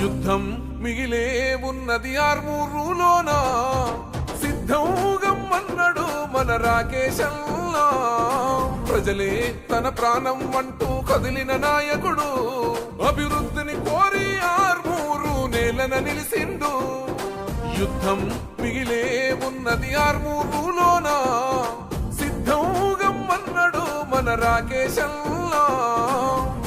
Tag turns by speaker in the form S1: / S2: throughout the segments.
S1: యుద్ధం మిగిలే ఉన్నది ఆర్మూరులోనా? సిద్ధం గమ్మన్నడు మన రాకేశల్లా? ప్రజలే తన ప్రాణం అంటూ కదిలిన నాయకుడు అభివృద్ధిని కోరి ఆర్మూరు నేలన నిలిసిండు. యుద్ధం మిగిలే ఉన్నది ఆర్మూరులోనా? సిద్ధం గమ్మన్నడు మన రాకేశల్లా?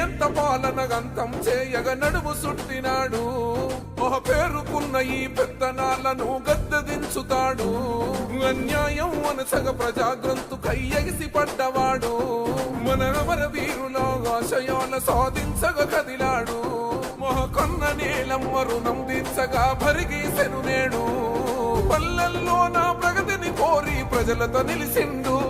S1: ఎంత పాలన గంతం చేయగ నడుము సుట్టినాడు. ఒక పేరుకున్న ఈ పెత్తనాలను గద్దదించుతాడు. అన్యాయం అనసగ ప్రజాగ్రంథు కయ్యగిసి పడ్డవాడు. మన అమర వీరులో ఆశయాల సాధించగ కదిలాడు. మొహకొన్న నీలమ్మ రుణం దించగా భరిగీసెను నేడు. పల్లెల్లో నా ప్రగతిని కోరి ప్రజలతో నిలిసిండు.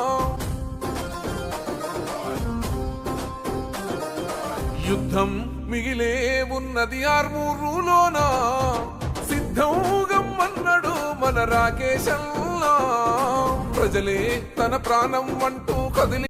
S1: యుద్ధం మిగిలే ఉన్నది ఆర్మూరులోనా. సిద్ధం గమ్మన్నడు మన రాకేశల్లా. ప్రజలే తన ప్రాణం అంటూ కదిలి